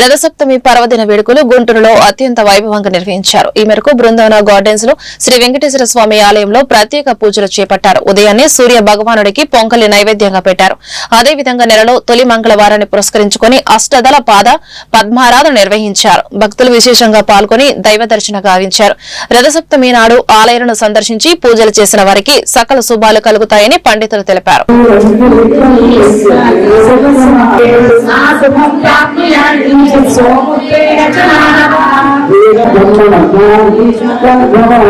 రథసప్తమి పర్వదిన వేడుకలు గుంటూరులో అత్యంత వైభవంగా నిర్వహించారు. ఈ మేరకు బృందావన గార్డెన్స్లో శ్రీ వెంకటేశ్వర స్వామి ఆలయంలో ప్రత్యేక పూజలు చేపట్టారు. ఉదయాన్నే సూర్య భగవానుడికి పొంకలి నైవేద్యంగా పెట్టారు. అదేవిధంగా నెలలో తొలి మంగళవారాన్ని పురస్కరించుకుని అష్టదల పాద పద్మారాధన నిర్వహించారు. భక్తులు విశేషంగా పాల్గొని దైవ దర్శన గావించారు. రథసప్తమి నాడు ఆలయాలను సందర్శించి పూజలు చేసిన వారికి సకల శుభాలు కలుగుతాయని పండితులు తెలిపారు. सोमुद्रेण वेदब्रह्मणज्ञानी सर्वमोक्ष्यामि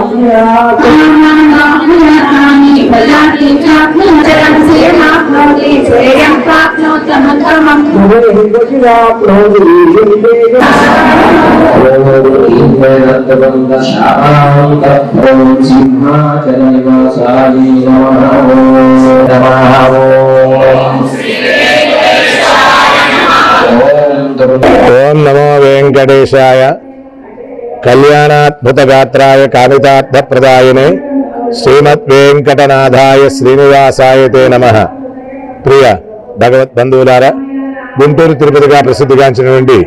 फलानि चात्मचरं श्रेयमाप्नोति श्रेयं प्राप्नोत्तमकर्मं सिंहाचलनिवासाय नमः ఓం నమో వెంకటేశాయ కళ్యాణాద్భుతగాత్రాయ కామితార్థప్రదాయనే శ్రీమద్ వెంకటనాథాయ శ్రీనివాసాయ తే నమ. ప్రియ భగవత్ బంధువులారా గుంటూరు తిరుపతిగా ప్రసిద్ధిగాంచినటువంటి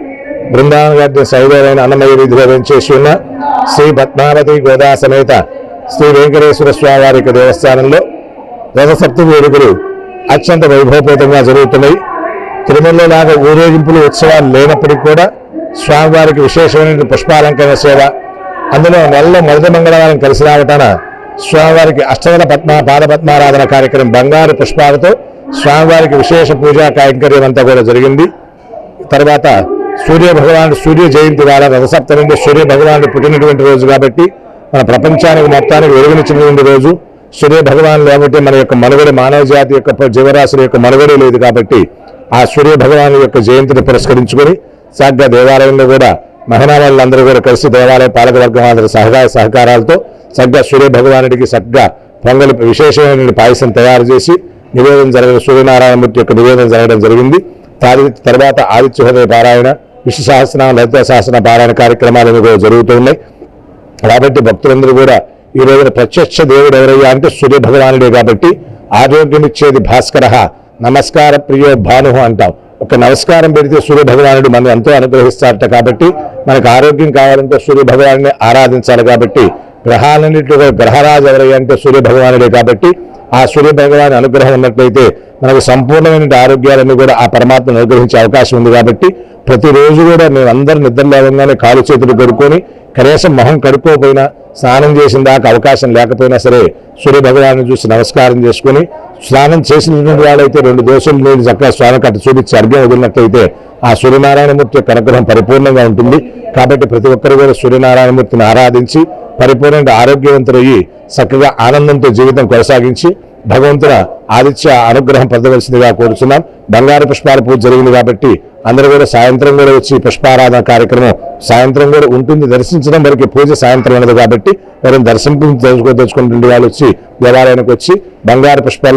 బృందావన గారి సైదైన అన్నమయ్య వీధిలో వెంచేసి ఉన్న శ్రీ పద్మావతి గోదా సమేత శ్రీ వెంకటేశ్వర స్వామి వారి యొక్క దేవస్థానంలో రథసప్తమి వేడుకలు అత్యంత వైభవపేతంగా జరుగుతున్నాయి. తిరుమలలాగా ఊరేగింపులు ఉత్సవాలు లేనప్పటికీ కూడా స్వామివారికి విశేషమైన పుష్పాలంకరణ సేవ అందులో నెలలో మొదటి మంగళవారం కలిసి రావటాన స్వామివారికి అష్టదల పద్మ పాదపద్మారాధన కార్యక్రమం బంగారు పుష్పాలతో స్వామివారికి విశేష పూజా కైంకర్యం అంతా కూడా జరిగింది. తర్వాత సూర్య భగవానుడు సూర్య జయంతి వాడ రథసప్తమి నుండి సూర్య భగవానుడు పుట్టినటువంటి రోజు కాబట్టి మన ప్రపంచానికి మొత్తానికి వెలుగునిచ్చినటువంటి రోజు. సూర్య భగవాన్ లేకపోతే మన యొక్క మనుగడ మానవ జాతి యొక్క జీవరాశుల యొక్క మనుగడే లేదు కాబట్టి ఆ సూర్య భగవాను యొక్క జయంతిని పురస్కరించుకొని సాగ్గా దేవాలయంలో కూడా మహిళా వాళ్ళందరూ కూడా కలిసి దేవాలయ పాలకవర్గం అందరి సహకార సహకారాలతో సగ్గా సూర్య భగవానుడికి చక్కగా పొంగలి విశేషమైన పాయసం తయారు చేసి నివేదన జరగడం సూర్యనారాయణమూర్తి యొక్క నివేదన జరగడం జరిగింది. తాది తర్వాత ఆదిత్య హృదయ పారాయణ విష్ణు సహస్ర లలిత సహస్ర పారాయణ కార్యక్రమాలు కూడా జరుగుతూ ఉన్నాయి. కాబట్టి భక్తులందరూ కూడా ఈ రోజున ప్రత్యక్ష దేవుడు ఎవరయ్యా అంటే సూర్య భగవానుడే కాబట్టి ఆరోగ్యమిచ్చేది భాస్కర నమస్కార ప్రియో భాను అంటాం. ఒక నమస్కారం పెడితే సూర్య భగవానుడు మనం ఎంతో అనుగ్రహిస్తారట కాబట్టి మనకు ఆరోగ్యం కావాలంటే సూర్య భగవాన్ని ఆరాధించాలి కాబట్టి గ్రహాలన్నింటిలో గ్రహరాజు ఎవరయ్యంటే సూర్య భగవానుడే కాబట్టి ఆ సూర్య భగవాన్ అనుగ్రహం ఉన్నట్లయితే మనకు సంపూర్ణమైన ఆరోగ్యాలన్నీ కూడా ఆ పరమాత్మ అనుగ్రహించే అవకాశం ఉంది కాబట్టి ప్రతిరోజు కూడా మేము అందరూ నిద్ర లేవగానే కాలు చేతులు కడుక్కొని కనీసం మొహం కడుక్కోపోయినా స్నానం చేసిన దాకా అవకాశం లేకపోయినా సరే సూర్య భగవాన్ని చూసి నమస్కారం చేసుకొని స్నానం చేసినటువంటి వాళ్ళైతే రెండు దోషులు నీళ్ళు చక్కగా స్నానం కట్ట చూపించి అర్ఘ్యం వదిలినట్లయితే ఆ సూర్యనారాయణమూర్తి యొక్క అనుగ్రహం పరిపూర్ణంగా ఉంటుంది. కాబట్టి ప్రతి ఒక్కరు కూడా సూర్యనారాయణమూర్తిని ఆరాధించి పరిపూర్ణంగా ఆరోగ్యవంతులయ్యి చక్కగా ఆనందంతో జీవితం కొనసాగించి భగవంతుల ఆదిత్య అనుగ్రహం పొందవలసిందిగా కోరుచున్నాం. బంగారు పుష్పాల పూజ జరిగింది కాబట్టి అందరూ కూడా సాయంత్రం కూడా వచ్చి పుష్పారాధన కార్యక్రమం సాయంత్రం కూడా ఉంటుంది. దర్శించడం వరకు పూజ సాయంత్రం ఉన్నది కాబట్టి ఎవరైనా దర్శనం తెచ్చుకో తెచ్చుకుంటుండే వాళ్ళు వచ్చి దేవాలయానికి వచ్చి బంగారు పుష్పాలు